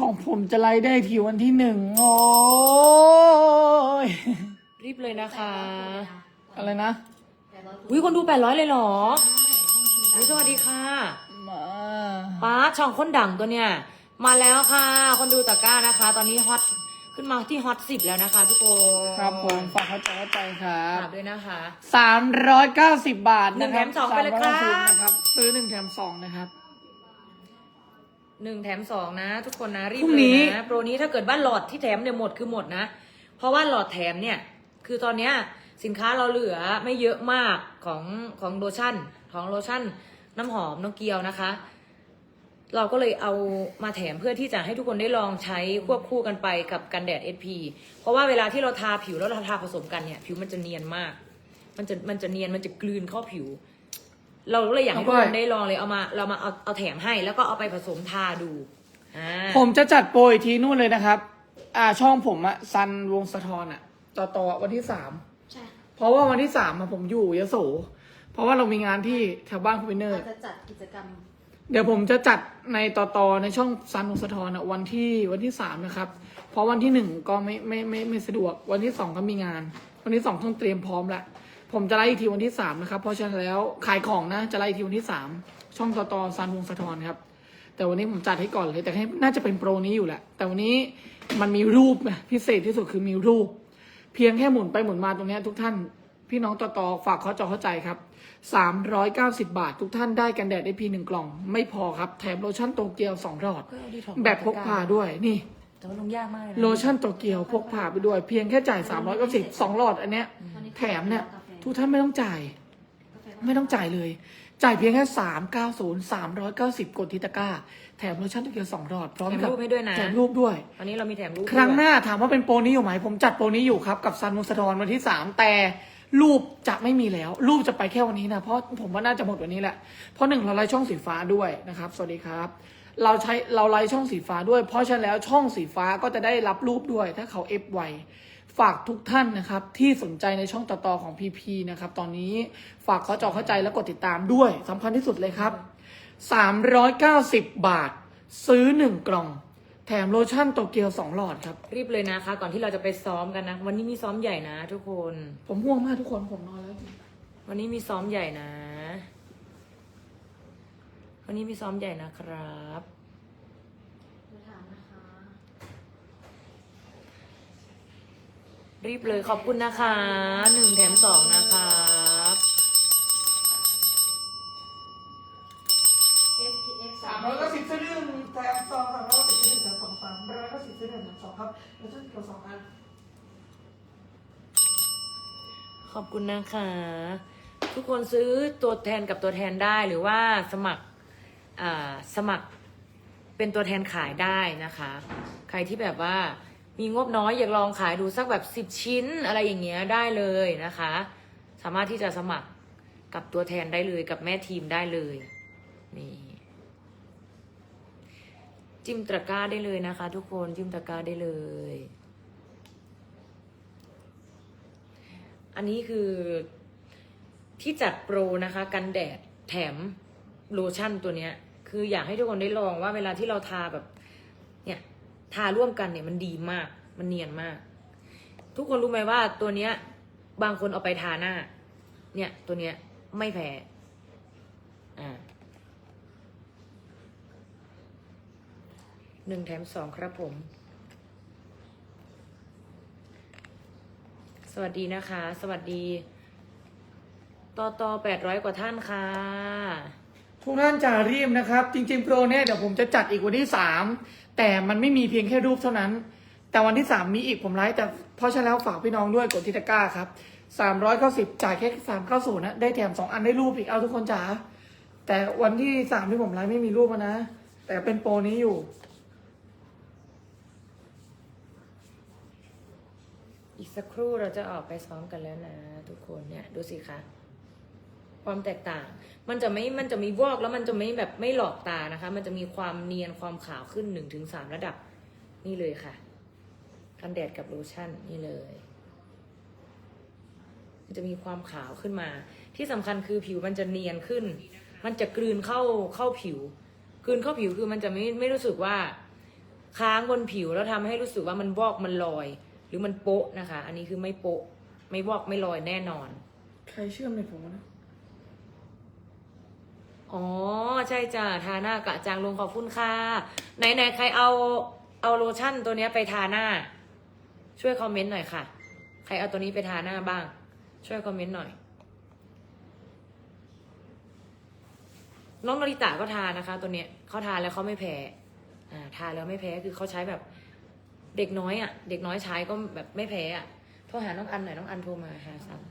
ของผมจะไล่ได้ทีวันที่หนึ่งโอ้ยรีบเลยนะคะ อะไรนะอุ้ยคนดูแปดร้อยเลยเหรออุ้ยสวัสดีค่ะมาป้าช่องคนดังตัวเนี่ยมาแล้วค่ะ คนดูตะกร้านะคะ ตอนนี้ฮอตขึ้นมาที่ฮอตสิบแล้วนะคะ ทุกคนครับผมฝากเข้าใจเข้าใจครับฝากด้วยนะคะสามร้อยเก้าสิบบาทนะครับหนึ่งแถมสองไปเลยครับ390นะครับซื้อหนึ่งแถมสองนะครับ หนึ่งแถมสองนะ ทุกคนนะรีบพรุ่งเลนี้ ยนะโปรนี้ถ้าเกิดว่าหลอดที่แถมเนี่ยหมดคือหมดนะ เพราะว่าหลอดแถมเนี่ย คือตอนเนี้ยสินค้าเราเหลือไม่เยอะมากของของโลชั่นของโลชั่น น้ำหอมน้องเกียวนะคะ เราก็เลยเอามาแถมเพื่อที่จะให้ทุกคนได้ลองใช้ควบคู่กันไปกับกันแดด SP เพราะว่าเวลาที่เราทาผิวแล้วเราทาผสมกันเนี่ย ผิวมันจะเนียนมาก มันจะมันจะเนียนมันจะกลืนเข้าผิว เราก็เลยอยากให้ทุกคนได้ลองเลยเอามา เรามาเอาเอาแถมให้แล้วก็เอาไปผสมทาดูอ่าผมจะจัดโปรอีกทีนู่นเลยนะครับ อ่าช่องผมอะซันวงสะทอนอะต่อต่อวันที่สามใช่เพราะว่าวันที่สามอะผมอยู่ยโส เพราะว่าเรามีงานที่แถวบ้านคุณวินเนอร์เราจะจัดกิจกรรม เดี๋ยวผมจะจัดในต่อต่อในช่องซันวงสะทอนอะวันที่วันที่สามนะครับ เพราะวันที่หนึ่งก็ไม่ไม่ไม่ไม่สะดวกวันที่สองก็มีงาน วันที่สองต้องเตรียมพร้อมละ ผมจะไล่อีกทีวันที่สามนะครับ เพราะฉะนั้นแล้วขายของนะ จะไล่อีกทีวันที่สามช่องต่อต่อซันวงสะทอนครับ แต่วันนี้ผมจัดให้ก่อนเลย แต่ให้น่าจะเป็นโปรนี้อยู่แหละ แต่วันนี้มันมีรูปไงพิเศษที่สุดคือมีรูป เพียงแค่หมุนไปหมุนมาตรงเนี้ยทุกท่านพี่น้องต่อต่อฝากเข้าจอเข้าใจครับ 390 บาท ทุกท่านได้กันแดดได้พีหนึ่งกล่อง ไม่พอครับ แถมโลชั่นโตเกียวสองหลอดก็เอาดีท็อกแบบพกพาด้วยนี่แต่ว่าลงยากมากเลยนะโลชั่นโตเกียวพกพาไปด้วย เพียงแค่จ่าย 390สองหลอดอันเนี้ยแถมเนี่ย ทุกท่านไม่ต้องจ่าย ไม่ต้องจ่ายเลย จ่ายเพียงแค่390 390กดทิตะกร้า แถมโลชั่นโตเกียวสองหลอดพร้อมแถมกับรูปให้ด้วยนะ แถมรูปด้วยตอนนี้เรามีแถมรูปครั้งหด้วยน้าถามว่าเป็นโปรนี้อยู่ไหม ผมจัดโปรนี้อยู่ครับ กับซันมุสะทรวันที่สามแต่รูปจะไม่มีแล้ว รูปจะไปแค่วันนี้นะเพราะผมว่าน่าจะหมดวันนี้แหละเพราะหนึ่งเราไล่ช่องสีฟ้าด้วยนะครับ สวัสดีครับ เราใช้เราไล่ช่องสีฟ้าด้วย เพราะฉะนั้นแล้วช่องสีฟ้าก็จะได้รับรูปด้วยถ้าเขาเอฟไว ฝากทุกท่านนะครับที่สนใจในช่องต่อๆของ PP นะครับตอนนี้ฝากเขาจอเข้าใจและกดติดตามด้วยสำคัญที่สุดเลยครับ 390 บาท ซื้อ 1 กล่อง แถมโลชั่นโตเกียว 2 หลอดครับ รีบเลยนะคะ ก่อนที่เราจะไปซ้อมกันนะ วันนี้มีซ้อมใหญ่นะทุกคน ผมห่วงมากทุกคนผมนอนแล้ว วันนี้มีซ้อมใหญ่นะ วันนี้มีซ้อมใหญ่นะครับ มาถามนะคะ รีบเลยขอบคุณนะคะหนึ่งแถมสองนะครับเอสพีเอฟสามร้อยเก้าสิบซื้อหนึ่งแถมสองสามร้อยเก้าสิบซื้อหนึ่งแถมสองสามร้อยเก้าสิบซื้อหนึ่งแถมสองครับโลชั่นเกียวสองอันขอบคุณนะคะ ทุกคนซื้อตัวแทนกับตัวแทนได้หรือว่าสมัครอ่าสมัครเป็นตัวแทนขายได้นะคะ ใครที่แบบว่า มีงบน้อยอยากลองขายดูสักแบบสิบชิ้นอะไรอย่างเงี้ยได้เลยนะคะ สามารถที่จะสมัครกับตัวแทนได้เลยกับแม่ทีมได้เลยนี่จิ้มตะกร้าได้เลยนะคะ ทุกคนจิ้มตะกร้าได้เลย อันนี้คือที่จัดโปรนะคะ กันแดดแถมโลชั่นตัวเนี้ย คืออยากให้ทุกคนได้ลองว่าเวลาที่เราทาแบบ ทาร่วมกันเนี่ยมันดีมาก มันเนียนมาก ทุกคนรู้ไหมว่าตัวเนี้ย บางคนเอาไปทาหน้า เนี่ย ตัวเนี้ยไม่แพ้อ่าหนึ่งแถมสองครับผม สวัสดีนะคะ สวัสดีต่อต่อแปดร้อยกว่าท่านค่ะ ทุกท่านจะรีบนะครับ จริงๆโปรเนี่ยเดี๋ยวผมจะจัดอีกวันที่สามแต่มันไม่มีเพียงแค่รูปเท่านั้น แต่วันที่สามมีอีกผมไลฟ์แต่เพราะฉะนั้นแล้วฝากพี่น้องด้วยกดทิตะก้าครับสามร้อยเก้าสิบจ่ายแค่สามเก้าศูนย์นะได้แถมสองอันได้รูปอีกเอาทุกคนจ๋าแต่วันที่สามที่ผมไลฟ์ไม่มีรูปนะ แต่เป็นโปรนี้อยู่อีกสักครู่เราจะออกไปซ้อมกันแล้วนะ ทุกคนเนี่ย ดูสิคะ ความแตกต่าง มันจะไม่ มันจะมีวอกแล้วมันจะไม่แบบไม่หลอกตานะคะ มันจะมีความเนียนความขาวขึ้นหนึ่งถึงสามระดับ นี่เลยค่ะ กันแดดกับโลชั่นนี่เลย มันจะมีความขาวขึ้นมา ที่สำคัญคือผิวมันจะเนียนขึ้น มันจะกลืนเข้าเข้าผิว กลืนเข้าผิวคือมันจะไม่ไม่รู้สึกว่า ค้างบนผิวแล้วทำให้รู้สึกว่ามันวอกมันลอย หรือมันโป๊ะนะคะ อันนี้คือไม่โป๊ะไม่วอกไม่ลอยแน่นอน ใครเชื่อมในผมนะ อ๋อ ใช่จ้ะทาหน้ากะจางลงขอบคุณค่ะ ไหนไหนใครเอาเอาโลชั่นตัวนี้ไปทาหน้า ช่วยคอมเมนต์หน่อยค่ะ ใครเอาตัวนี้ไปทาหน้าบ้าง ช่วยคอมเมนต์หน่อย น้องนริตะก็ทานะคะ ตัวเนี้ยเขาทาแล้วเขาไม่แพ้อ่าทาแล้วไม่แพ้คือเขาใช้แบบเด็กน้อยอะ เด็กน้อยใช้ก็แบบไม่แพ้อะโทรหาน้องอันหน่อยน้องอันโทรมาหาซ้ำ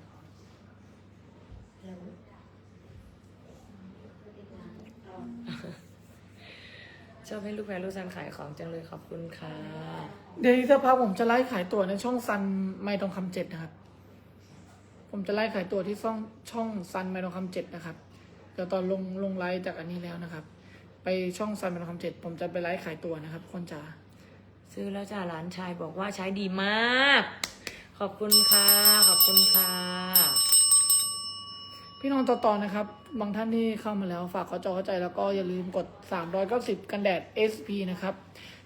ชอบให้ลูกแพรลูกซันขายของจังเลยขอบคุณค่ะ เดี๋ยวอีกสักพักผมจะไล่ขายตั๋วในช่องซันไม่ทองคำเจ็ดนะครับ ผมจะไล่ขายตั๋วที่ช่องช่องซันไม่ทองคำเจ็ดนะครับเดี๋ยวตอนลงลงไลฟ์จากอันนี้แล้วนะครับ ไปช่องซันไม่ทองคำเจ็ดผมจะไปไลฟ์ขายตั๋วนะครับ คนจ๋าซื้อแล้วจ้าหลานชายบอกว่าใช้ดีมาก ขอบคุณค่ะ ขอบคุณค่ะ พี่น้องต่อๆนะครับ บางท่านที่เข้ามาแล้วฝากขอจอเข้าใจแล้วก็อย่าลืมกด 390 กันแดด SP นะครับ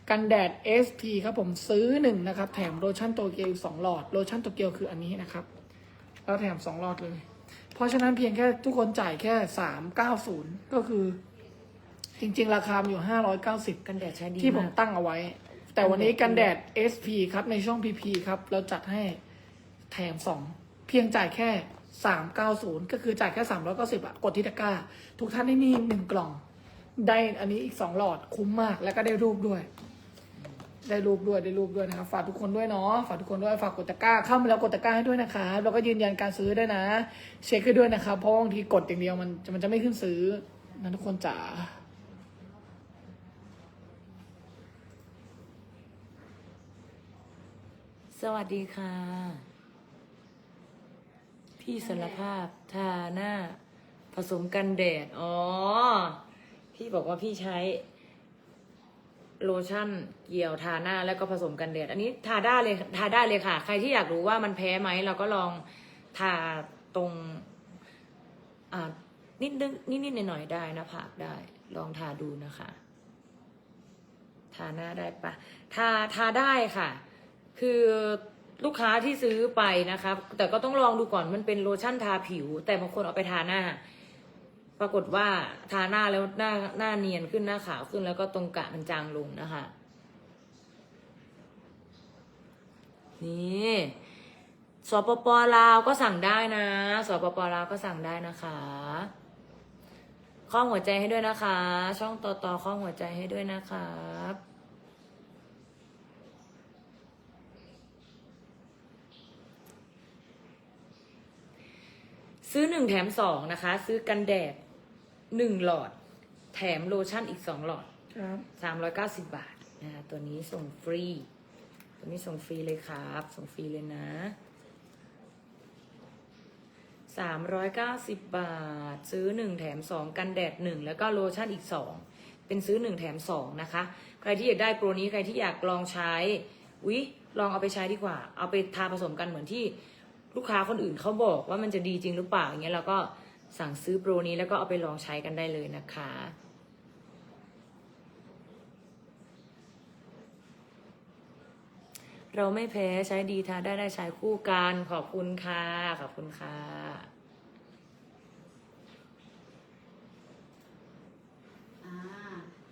กันแดด SP ครับผมซื้อหนึ่งนะครับ แถมโลชั่นโตเกียวอีกสองหลอดโลชั่นโตเกียวคืออันนี้นะครับแล้วแถมสองหลอดเลย เพราะฉะนั้นเพียงแค่ทุกคนจ่ายแค่ 390 ก็คือจริง ๆ ราคามันอยู่ 590 กันแดดใช้ดีที่ผมมากตั้งเอาไว้ แต่วันนี้กันแดด SP ครับในช่อง PP ครับเราจัดให้แถมสองเพียงจ่ายแค่ 390 ก็คือจ่ายแค่ 390อะกดที่ตะกร้า ทุกท่านได้นี่หนึ่งกล่อง ได้อันนี้อีกสองหลอดคุ้มมาก แล้วก็ได้รูปด้วย ได้รูปด้วยได้รูปด้วยนะครับฝากทุกคนด้วยเนาะฝากทุกคนด้วยฝากกดตะกร้าเข้ามาแล้วกดตะกร้าให้ด้วยนะคะแล้วก็ยืนยันการซื้อด้วยนะ เช็คให้ด้วยนะครับเพราะบางทีกดอย่างเดียวมันมันจะไม่ขึ้นซื้อนะทุกคนจ๋าสวัสดีค่ะ พี่สารภาพทาหน้า ผสมกันแดด อ๋อ พี่บอกว่าพี่ใช้ โลชั่นเกี่ยวทาหน้าแล้วก็ผสมกันแดด อันนี้ทาได้เลยทาได้เลยค่ะ ใครที่อยากรู้ว่ามันแพ้ไหมเราก็ลองทาตรง อ่านิดนึงนิดๆหน่อยๆได้นะผากได้ ลองทาดูนะคะ ทาหน้าได้ปะทาทาได้ค่ะ คือ ลูกค้าที่ซื้อไปนะคะแต่ก็ต้องลองดูก่อนมันเป็นโลชั่นทาผิว แต่บางคนเอาไปทาหน้า ปรากฏว่าทาหน้าแล้วหน้าหน้าเนียนขึ้นหน้าขาวขึ้นแล้วก็ตรงกะมันจางลงนะคะ นี่สปปลาวก็สั่งได้นะสปปลาวก็สั่งได้นะคะข้อหัวใจให้ด้วยนะคะ ช่องต่อต่อข้อหัวใจให้ด้วยนะครับ ซื้อหนึ่งแถมสองนะคะ ซื้อกันแดดหนึ่งหลอด แถมโลชั่นอีกสองหลอดครับสามร้อยเก้าสิบบาทนะคะตัวนี้ส่งฟรี ตัวนี้ส่งฟรีเลยครับ ส่งฟรีเลยนะสามร้อยเก้าสิบบาท ซื้อหนึ่งแถมสองกันแดดหนึ่งแล้วก็โลชั่นอีกสองเป็นซื้อหนึ่งแถมสองนะคะ ใครที่อยากได้โปรนี้ใครที่อยากลองใช้วิลองเอาไปใช้ดีกว่า เอาไปทาผสมกันเหมือนที่ ลูกค้าคนอื่นเขาบอกว่ามันจะดีจริงหรือเปล่าอย่างเงี้ยเราก็สั่งซื้อโปรนี้แล้วก็เอาไปลองใช้กันได้เลยนะคะเราไม่แพ้ใช้ดีทาได้ได้ใช้คู่กันขอบคุณค่ะ ขอบคุณค่ะ อ่า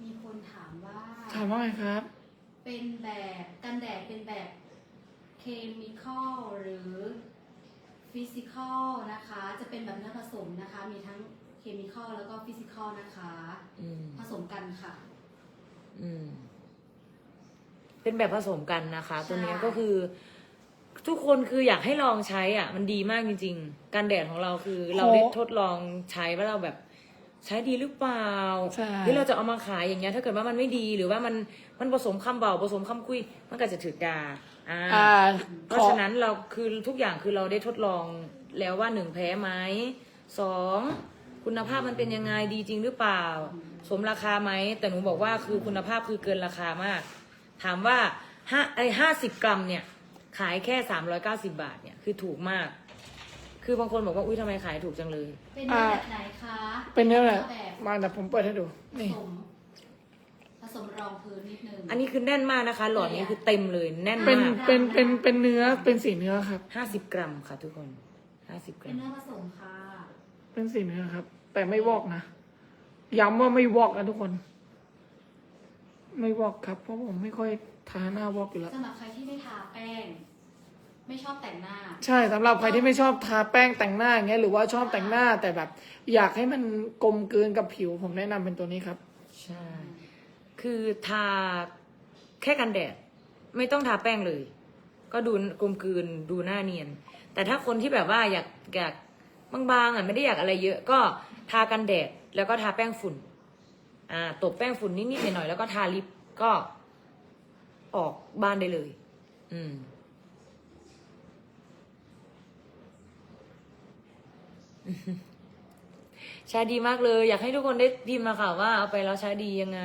มีคนถามว่า ถามว่าไงครับ เป็นแบบกันแดดเป็นแบบเคมีคอลหรือ ฟิสิกอลนะคะ จะเป็นแบบเนื้อผสมนะคะ มีทั้งเคมีคอลแล้วก็ฟิสิกอลนะคะ อืมผสมกันค่ะ อืม เป็นแบบผสมกันนะคะตัวเนี้ยก็คือ ทุกคนคืออยากให้ลองใช้อะ มันดีมากจริง ๆ การแดดของเราคือ เราได้ทดลองใช้ว่าเราแบบ ใช้ดีหรือเปล่าใช่ที่เราจะเอามาขายอย่างเงี้ย ถ้าเกิดว่ามันไม่ดีหรือว่ามันมันผสมคำเบาผสมคำคุย มันก็จะถือดา อ่า อ่าเพขราะอฉะนั้นเราคือทุกอย่างคือเราได้ทดลองแล้วว่าหนึ่งแพ้ไหมสองคุณภาพมันเป็นยังไงดีจริงหรือเปล่า สมราคาไหมแต่หนูบอกว่าคือคุณภาพคือเกินราคามาก ถามว่าห้าไอห้าสิบกรัมเนี่ย ขายแค่สามร้อยเก้าสิบาทเนี่ยคือถูกมาก คือบางคนบอกว่าอุ้ยทำไมขายถูกจังเลย เป็นเนื้อแบบไหนคะเป็นเนื้ออะไรแบบมาเดี๋ยวผมเปิดให้ดูผนี่ สมผ สมมรองพื้นนิดนึง อันนี้คือแน่นมากนะคะ หลอดนี้คือเต็มเลยแน่นเป็นมากเป็นเป็นเป็นเนื้อเป็นสีเนื้อครับ ห้าสิบกรัมค่ะทุกคนห้าสิบกเป็รันม เนื้อผสมค่ะ เป็นสีเนื้อครับ แต่ไม่วอกนะย้ำว่าไม่วอกนะทุกคน ไม่วอกครับ เพราะผมไม่ค่อยทาหน้าวอกอยู่แล้ว สำหรับใครที่ไม่ทาแป้ง ไม่ชอบแต่งหน้า ใช่สำหรับใครที่ไม่ชอบทาแป้งแต่งหน้าอย่างเงี้ยหรือว่าชอบแต่งหน้าแต่แบบ อยากให้มันกลมกลืนกับผิวผมแนะนำเป็นตัวนี้ครับ ใช่ คือทาแค่กันแดด ไม่ต้องทาแป้งเลย ก็ดูกลมกลืนดูหน้าเนียน แต่ถ้าคนที่แบบว่าอยากอยากบางๆอะไม่ได้อยากอะไรเยอะ ก็ทากันแดดแล้วก็ทาแป้งฝุ่น อ่าตบแป้งฝุ่นนิดๆหน่อยๆแล้วก็ทาลิปก็ออกบ้านได้เลย อืมใช้ดีมากเลย อยากให้ทุกคนได้พิมพ์มาค่ะว่าเอาไปแล้วใช้ดียังไง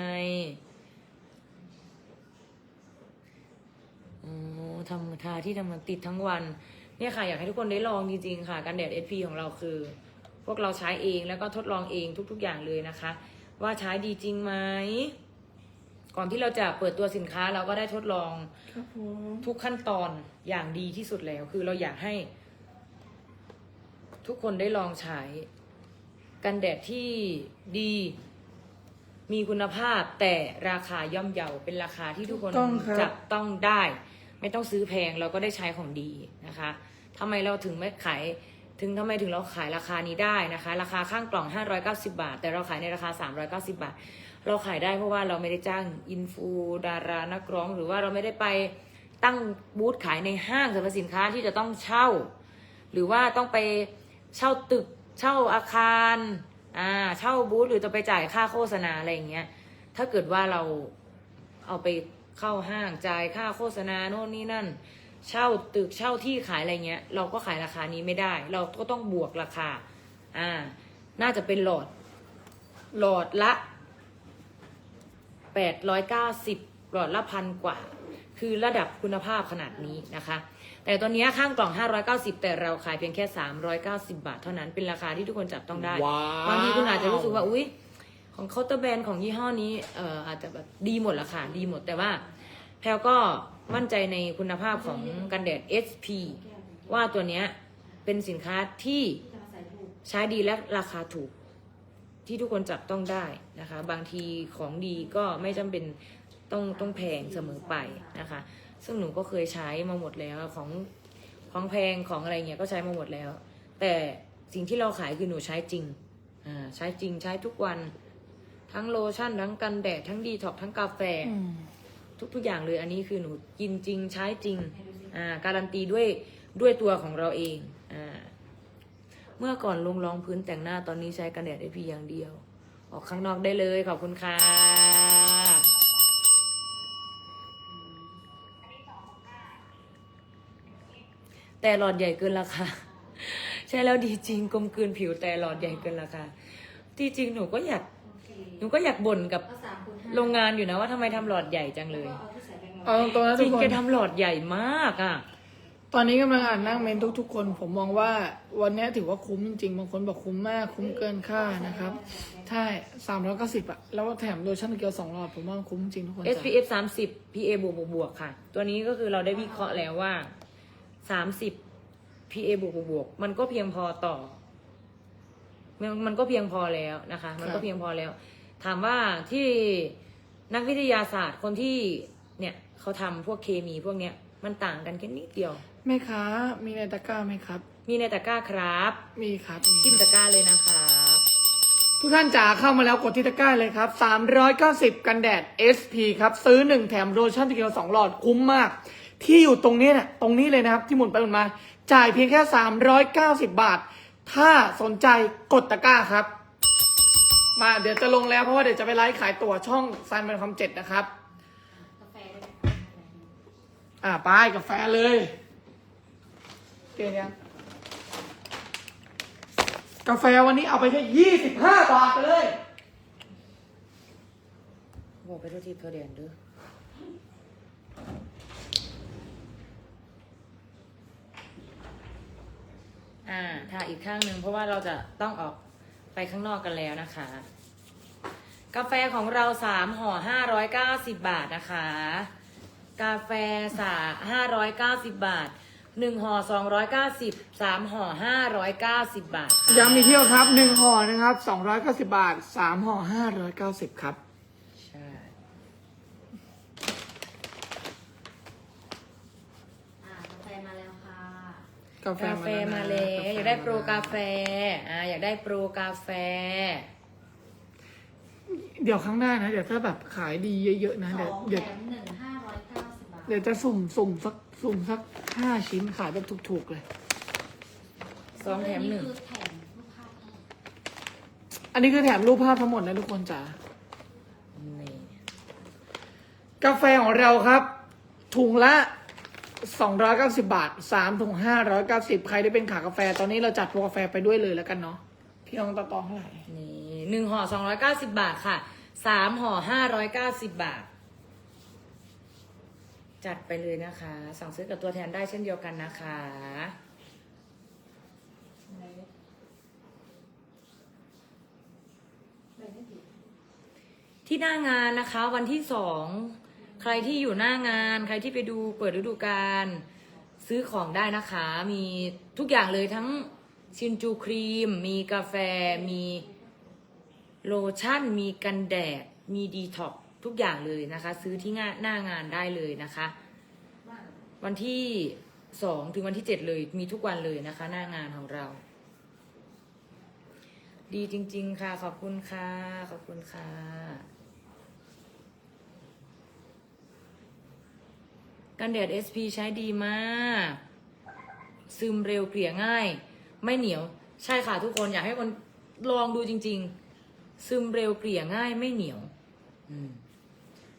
อ๋อ ทำทาที่ทำงานติดทั้งวัน เนี่ยค่ะ อยากให้ทุกคนได้ลองจริงๆค่ะกันแดด SP ของเราคือ พวกเราใช้เองแล้วก็ทดลองเองทุก ๆ อย่างเลยนะคะ ว่าใช้ดีจริงไหมก่อนที่เราจะเปิดตัวสินค้าเราก็ได้ทดลองครับผมทุกขั้นตอนอย่างดีที่สุดแล้ว คือเราอยากให้ ทุกคนได้ลองใช้กันแดดที่ดี มีคุณภาพแต่ราคาย่อมเยาเป็นราคาที่ทุกคนต้องครับจับต้องได้ ไม่ต้องซื้อแพงเราก็ได้ใช้ของดีนะคะทำไมเราถึงไม่ขายถึงทำไมถึงเราขายราคานี้ได้นะคะ ราคาข้างกล่อง 590 บาท แต่เราขายในราคา 390 บาท เราขายได้เพราะว่าเราไม่ได้จ้างอินฟูดารานักร้อง หรือว่าเราไม่ได้ไปตั้งบูธขายในห้างสรรพสินค้าที่จะต้องเช่า หรือว่าต้องไปเช่าตึก เช่าอาคารอ่าเช่าบูธหรือจะไปจ่ายค่าโฆษณาอะไรอย่างเงี้ยถ้าเกิดว่าเราเอาไป เข้าห้างจ่ายค่าโฆษณาโน่นนี่นั่น เช่าตึกเช่าที่ขายอะไรเงี้ย เราก็ขายราคานี้ไม่ได้ เราก็ต้องบวกราคา อ่า น่าจะเป็นหลอด หลอดละแปดร้อยเก้าสิบหลอดละพันกว่า คือระดับคุณภาพขนาดนี้นะคะ แต่ตอนนี้ข้างกล่อง 590 แต่เราขายเพียงแค่ 390 บาท เท่านั้นเป็นราคาที่ทุกคนจับต้องได้ ว้าว บางทีคุณอาจจะรู้สึกว่า อุ๊ย ของเคาน์เตอร์แบรนด์ของยี่ห้อนี้เอ่ออาจจะแบบดีหมดละค่ะ ดีหมดแต่ว่า แพลก็มั่นใจในคุณภาพของกันแดด SP ว่าตัวเนี้ยเป็นสินค้าที่ใส่ถูกใช้ดีและราคาถูก ที่ทุกคนจับต้องได้นะคะ บางทีของดีก็ไม่จำเป็นต้องต้องแพงเสมอไปนะคะ ซึ่งหนูก็เคยใช้มาหมดแล้วของของแพงของอะไรเงี้ยก็ใช้มาหมดแล้ว แต่สิ่งที่เราขายคือหนูใช้จริงอ่าใช้จริงใช้ทุกวัน ทั้งโลชั่นทั้งกันแดดทั้งดีท็อกทั้งกาแฟอืมทุก ๆ อย่างเลยอันนี้คือหนูกินจริงใช้จริงอ่าการันตีด้วยด้วยตัวของเราเองอ่าเมื่อก่อนลงรองพื้นแต่งหน้าตอนนี้ใช้กันแดดได้เพียงอย่างเดียว ออกข้างนอกได้เลยขอบคุณค่ะแต่หลอดใหญ่เกินราคาใช่แล้วดีจริงกลมกลืนผิวแต่หลอดใหญ่เกินราคาที่จริงหนูก็อยากโอเค หนูก็อยากบ่นกับก็สามคูณห้าโรงงานอยู่นะว่าทำไมทำหลอดใหญ่จังเลยแล้วก็เอาที่ใส่แบงค์ร้เอาอยตรงๆนะจทุริกงคนแกทำหลอดใหญ่มากอะ ตอนนี้กำลังอ่านนั่งเมนทุกๆคน ผมมองว่าวันนี้ถือว่าคุ้มจริงๆบางคนบอกคุ้มมากคุ้มเกินค่านะครับ ใช่สามร้อยเก้าสิบอะแล้วแถมโลชั่นเกียวสองหลอดผมว่าคุ้มจริงทุกคนจ้ะ SPF 30 PA บวกบวกบวกค่ะ ตัวนี้ก็คือเราได้วิเคราะห์แล้วว่า 30 PA บวกบวกบวกมันก็เพียงพอต่อ มันมันก็เพียงพอแล้วนะคะ มันก็เพียงพอแล้ว ถามว่าที่นักวิทยาศาสตร์คนที่เนี่ยเขาทำพวกเคมีพวกเนี้ยมันต่างกันแค่นิดเดียวแม่ค้ามีในตะกร้าไหมครับ มีในตะกร้าครับ มีครับมีจิ้มตะกร้าเลยนะครับทุกท่านจ๋าเข้ามาแล้วกดที่ตะกร้าเลยครับ 390 กันแดด SP ครับ ซื้อ 1 แถมโลชั่นเกียว2หลอดคุ้มมาก ที่อยู่ตรงนี้เนี่ยตรงนี้เลยนะครับ ที่หมุนไปหมุนมา จ่ายเพียงแค่ 390 บาท ถ้าสนใจกดตะกร้าครับ มาเดี๋ยวจะลงแล้วเพราะว่าเดี๋ยวจะไปไลฟ์ขายตั๋วช่องซันเป็นคำเจ็ดนะครับ กาแฟได้ไหมอ่าไปกาแฟเลยเกลียดยังกาแฟวันนี้เอาไปแค่ยี่สิบห้าบาทไปเลย บอกไปทุกทีเธอเดียนด้วย ทาอีกข้างหนึ่งเพราะว่าเราจะต้องออกไปข้างนอกกันแล้วนะคะ กาแฟของเราสามห่อห้าร้อยเก้าสิบบาทนะคะ กาแฟสาห้าร้อยเก้าสิบบาทหนึ่งห่อสองร้อยเก้าสิบสามห่อห้าร้อยเก้าสิบบาท ย้ำอีกเที่ยวครับหนึ่งห่อนะครับสองร้อยเก้าสิบาทสามห่อห้าร้อยเก้าสิบครับ ใช่ อ่ากาแฟมาแล้วค่ะ กาแฟกาแฟมาแล้วอยากได้โปรกาแฟอ่าอยากได้โปรกาแฟ เดี๋ยวครั้งหน้านะ เดี๋ยวถ้าแบบขายดีเยอะๆนะ สเดี๋ยวองเดี๋ยวแถมหนึ่งห้าร้อยเก้าสิบบาทเดี๋ยวจะสุ่มสุ่มสักสุ่มสักห้าชิ้นขายแบบถูกๆเลย สองแถมหนึ่ง คือแถมลูกค้าทั้งหมดอันนี้คือแถมรูปภาพทั้งหมดนะทุกคนจ๋า นี่กาแฟของเราครับ ถุงละ 290 บาท3ถุง590 ใครที่เป็นขากาแฟ ตอนนี้เราจัดโปรกาแฟไปด้วยเลยแล้วกันเนาะ พี่น้องตอตอเท่าไหร่นี่หนึ่งห่อสองร้อยเก้าสิบบาทค่ะสามห่อห้าร้อยเก้าสิบบาท จัดไปเลยนะคะ สั่งซื้อกับตัวแทนได้เช่นเดียวกันนะคะ ที่หน้างานนะคะวันที่สอง ใครที่อยู่หน้างาน ใครที่ไปดูเปิดฤดูกาลซื้อของได้นะคะ มีทุกอย่างเลยทั้งชินจูครีม มีกาแฟ มีโลชั่น มีกันแดด มีดีท็อกทุกอย่างเลยนะคะ ซื้อที่งานหน้างานได้เลยนะคะ วันที่สองถึงวันที่เจ็ดเลย มีทุกวันเลยนะคะ หน้างานของเรา ดีจริง ๆ ค่ะ ขอบคุณค่ะ ขอบคุณค่ะ กันแดด SP ใช้ดีมาก ซึมเร็วเกลี่ยง่าย ไม่เหนียว ใช่ค่ะทุกคนอยากให้คนลองดูจริง ๆ ซึมเร็วเกลี่ยง่ายไม่เหนียว อืม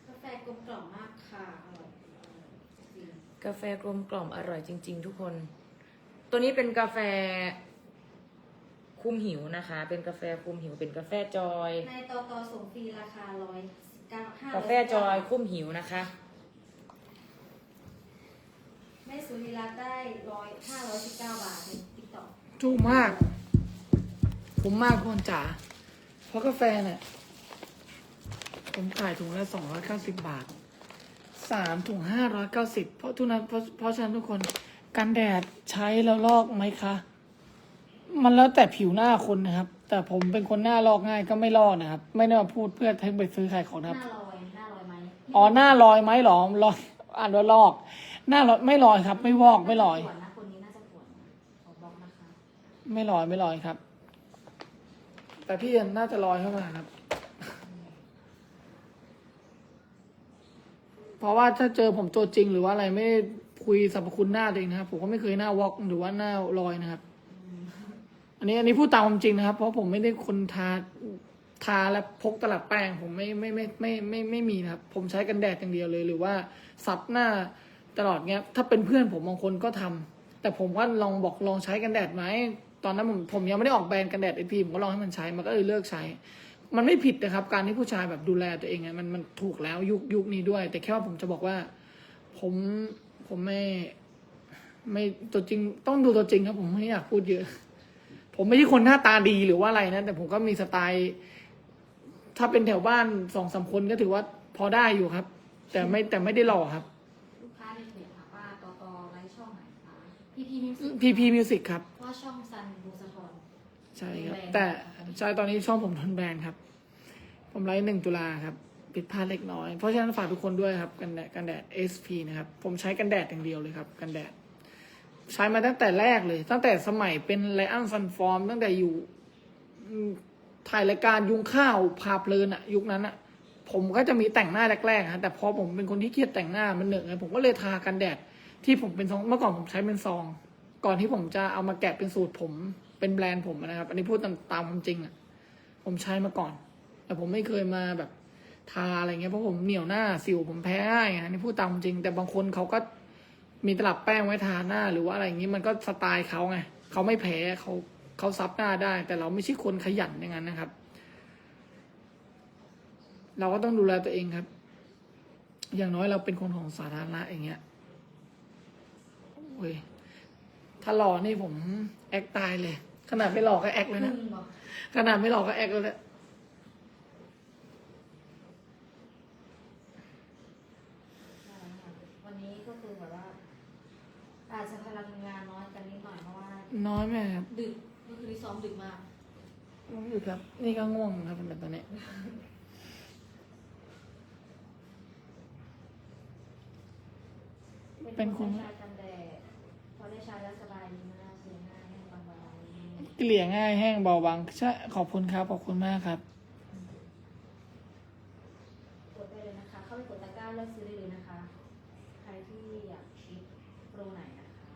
กาแฟกลมกล่อมมากค่ะอร่อยจริงกาแฟกลมกล่อมอร่อยจริง ๆ ทุกคน ตัวนี้เป็นกาแฟคุมหิวนะคะ เป็นกาแฟคุมหิว เป็นกาแฟจอย ในตอตอส่งฟรีราคาร้อยเก้าห้ากาแฟจอยคุมหิวนะคะ แม่สุริรัตน์ได้ร้อยห้าร้อยสิบเก้าบาทในติ๊กต็อกถูกมาก ผมมากทุกคนจ๋า เพราะกาแฟเนี่ยผมขายถุงละ290บาทสามถุง590เพราะทุกนั้นเพราะเพราะฉะนั้นทุกคนกันแดดใช้แล้วลอกไหมคะ มันแล้วแต่ผิวหน้าคนนะครับ แต่ผมเป็นคนหน้าลอกง่ายก็ไม่ลอกนะครับ ไม่ได้มาพูดเพื่อให้ไปซื้อขายของหนะครับ น้าลอยหน้าลอยไหมอ๋อหน้าลอยไหมหรอลอยอ่านว่าลอก หน้าลอยไม่ลอยครับ ไม่วอกไม่ลอย ปวดนะคนนี้น่าจะปวดนะขอบอกนะคะ ไม่ลอยไม่ลอยครับ แต่พี่น่าจะลอยเข้ามาครับ เพราะว่าถ้าเจอผมตัวจริงหรือว่าอะไรไม่ได้คุยสรรพคุณหน้าตัวเองนะครับ ผมก็ไม่เคยหน้าวอกหรือว่าหน้าลอยนะครับ อันนี้อันนี้พูดตามความจริงนะครับ เพราะผมไม่ได้คนทาทาและพกตลับแป้งผมไม่ไม่ไม่ไม่ไมไม่ไม่มีนะครับ ผมใช้กันแดดอย่างเดียวเลย หรือว่าซับหน้า ตลอดเงี้ยถ้าเป็นเพื่อนผมบางคนก็ทำแต่ผมก็ลองบอกลองใช้กันแดดไหมตอนนั้นผมผมยังไม่ได้ออกแบรนด์กันแดดไอพีผมก็ลองให้มันใช้มันก็เลยเลิกใช้ มันไม่ผิดนะครับ การที่ผู้ชายแบบดูแลตัวเองไงมันมันถูกแล้วยุคยุคนี้ด้วย แต่แค่ว่าผมจะบอกว่า ผมผมไม่ ไม่ตัวจริงต้องดูตัวจริงครับ ผมไม่อยากพูดเยอะ ผมไม่ใช่คนหน้าตาดีหรือว่าอะไรนะแต่ผมก็มีสไตล์ ถ้าเป็นแถวบ้านสองสามคนก็ถือว่าพอได้อยู่ครับ แต่ไม่แต่ไม่ได้หล่อครับ พีพีมิวสิกพีพีมิวสิกครับ ว่าช่องซันบูสะทอน ใช่ครับแบรนด์แต่ใช่ตอนนี้ช่องผมทนแบรนด์ครับ ผมไลฟ์หนึ่งตุลาครับ ผิดพลาดเล็กน้อย เพราะฉะนั้นฝากทุกคนด้วยครับ กันแดดกันแดด SP นะครับ ผมใช้กันแดดอย่างเดียวเลยครับ กันแดด ใช้มาตั้งแต่แรกเลย ตั้งแต่สมัยเป็นไลอันซันฟอร์ม ตั้งแต่อยู่อืมถ่ายรายการยุงข้าวพาเพลินอะยุคนั้นอะผมก็จะมีแต่งหน้าแรกๆฮะแต่พอผมเป็นคนที่เครียดแต่งหน้ามันเหนื่อยผมก็เลยทากันแดด ที่ผมเป็นซองเมื่อก่อนผมใช้เป็นซอง ก่อนที่ผมจะเอามาแกะเป็นสูตรผม เป็นแบรนด์ผมนะครับ อันนี้พูดตามตามความจริงอะผมใช้มาก่อน แต่ผมไม่เคยมาแบบทาอะไรเงี้ยเพราะผมเหนียวหน้าสิวผมแพ้ง่ายไงอันนี้พูดตามความจริง แต่บางคนเขาก็มีตลับแป้งไว้ทาหน้า หรือว่าอะไรอย่างงี้มันก็สไตล์เขาไงเขาไม่แพ้เขาเขาซับหน้าได้ แต่เราไม่ใช่คนขยันอย่างนั้นนะครับ เราก็ต้องดูแลตัวเองครับ อย่างน้อยเราเป็นคนของสาธารณะอย่างเงี้ย โอ้ยถ้าหล่อนี่ผมแอคตายเลย ขนาดไม่หล่อก็แอคเลยนะขนาดไม่หล่อก็แอคเลยนะวันนี้ก็คือแบบว่า อาจจะพลังงานน้อยกันนิดหน่อยเพราะว่าน้อยไหมครับดึกเมื่อคืนซ้อมดึกมากง่วงอยู่ครับ นี่ก็ง่วงครับเป็นแบบตอนนี้เป็นคน ชายจัง ได้ใช้แล้วสบายดีมากเสียง่ายให้บางๆเกลี่ยง่ายแห้งเบาบางใช่ขอบคุณครับ ขอบคุณมากครับ กดได้เลยนะคะ เข้าไปกดตะกร้าเลือกซื้อได้เลยนะคะ ใครที่อยากคิดโปรไหนนะคะ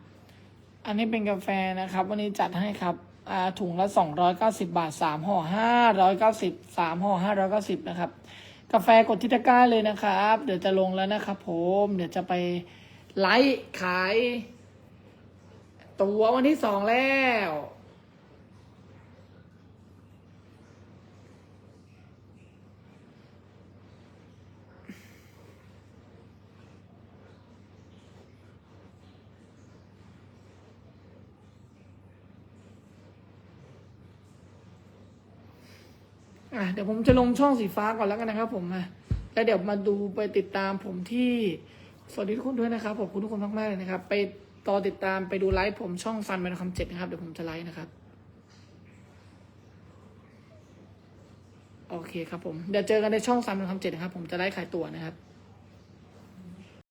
อันนี้เป็นกาแฟนะครับ วันนี้จัดให้ครับอ่าถุงละสองร้อยเก้าสิบาทสามห่อห้าร้อยเก้าสิบสามห่อห้าร้อยเก้าสิบนะครับ กาแฟกดที่ตะกร้าเลยนะครับ เดี๋ยวจะลงแล้วนะครับผม เดี๋ยวจะไปไลฟ์ขาย ตัววันที่สองแล้ว อะเดี๋ยวผมจะลงช่องสีฟ้าก่อนแล้วกันนะครับผมอะแล้วเดี๋ยวมาดูไปติดตามผมที่ สวัสดีทุกคนด้วยนะครับขอบคุณทุกคนมากๆเลยนะครับไป ต่อติดตามไปดูไลฟ์ผมช่องฟันเป็นคำเจ็ดนะครับ เดี๋ยวผมจะไลฟ์นะครับ โอเคครับผม เดี๋ยวเจอกันในช่องซันเป็นคำเจ็ดนะครับ ผมจะไลฟ์ขายตั๋วนะครับ